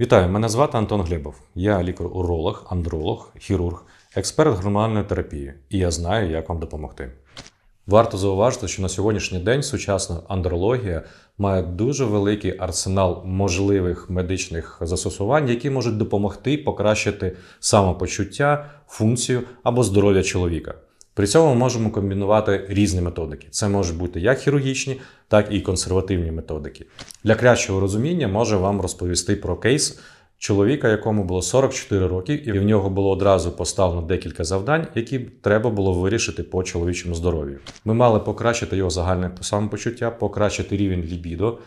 Вітаю, мене звати Антон Глебов. Я лікар-уролог, андролог, хірург, експерт гормональної терапії, і я знаю, як вам допомогти. Варто зауважити, що на сьогоднішній день сучасна андрологія має дуже великий арсенал можливих медичних застосувань, які можуть допомогти покращити самопочуття, функцію або здоров'я чоловіка. При цьому ми можемо комбінувати різні методики. Це можуть бути як хірургічні, так і консервативні методики. Для кращого розуміння можу вам розповісти про кейс чоловіка, якому було 44 роки, і в нього було одразу поставлено декілька завдань, які треба було вирішити по чоловічому здоров'ю. Ми мали покращити його загальне самопочуття, покращити рівень лібідо,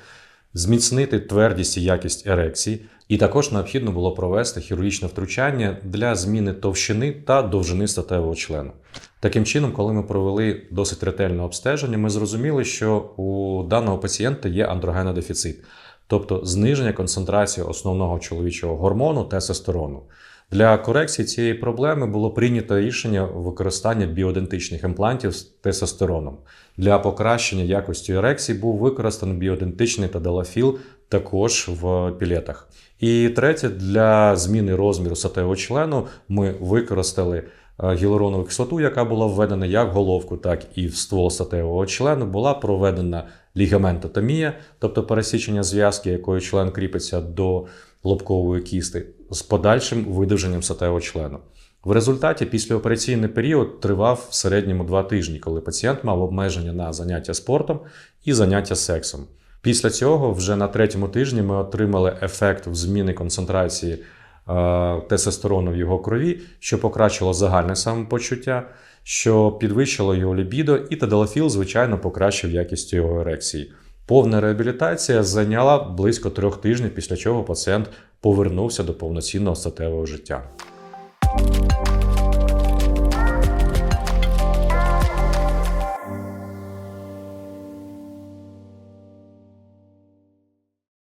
зміцнити твердість і якість ерекції, і також необхідно було провести хірургічне втручання для зміни товщини та довжини статевого члену. Таким чином, коли ми провели досить ретельне обстеження, ми зрозуміли, що у даного пацієнта є андрогенодефіцит, тобто зниження концентрації основного чоловічого гормону тестостерону. Для корекції цієї проблеми було прийнято рішення використання біоідентичних імплантів з тестостероном. Для покращення якості ерекції був використаний біоідентичний тадалафіл також в пілетах. І третє, для зміни розміру статевого члену ми використали е, гіалуронову кислоту, яка була введена як в головку, так і в ствол статевого члену, була проведена лігаментотомія, тобто пересічення зв'язки, якою член кріпиться до лобкової кісти, з подальшим видовженням статевого члену. В результаті післяопераційний період тривав в середньому два тижні, коли пацієнт мав обмеження на заняття спортом і заняття сексом. Після цього, вже на третьому тижні, ми отримали ефект зміни концентрації е, тестостерону в його крові, що покращило загальне самопочуття, що підвищило його лібідо, і тадалафіл, звичайно, покращив якість його ерекції. Повна реабілітація зайняла близько трьох тижнів, після чого пацієнт повернувся до повноцінного статевого життя.